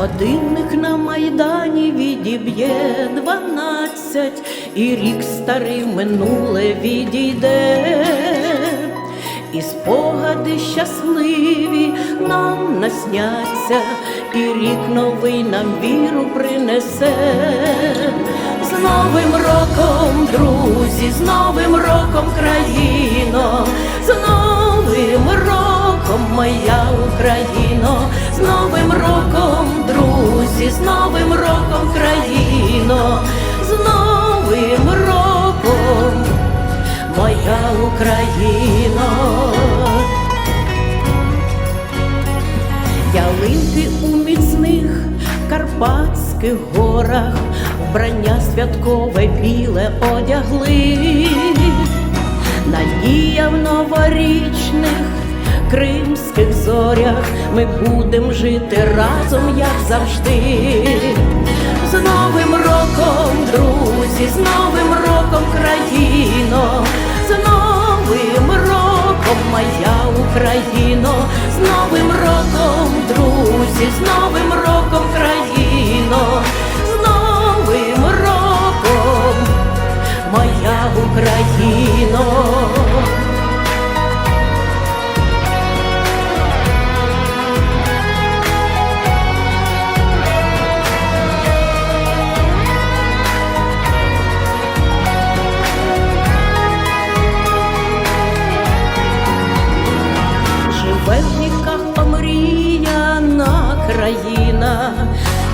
годині б'є дванадцять, і рік старий минуле відійде, і спогади щасливі нам насняться, і рік новий нам віру принесе. З Новим роком, друзі, з Новим роком, країно, з Новим роком, країно, з Новим роком, моя Україно. Ялинки у міцних карпатських горах, вбрання святкове біле одягли, надія в новорічних кримських зорях, ми будем жити разом, як завжди. З Новим роком, друзі, з Новим роком, країно, з Новим роком, моя Україно, з Новим роком, друзі, з Новим роком,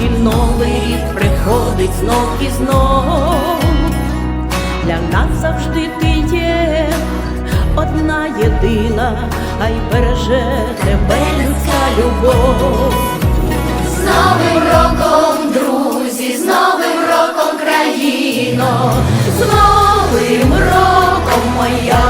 і новий рік приходить знов і знов. Для нас завжди ти є одна єдина, а й береже тебе людська любов. З Новим роком, друзі, з Новим роком, країно, З Новим роком, моя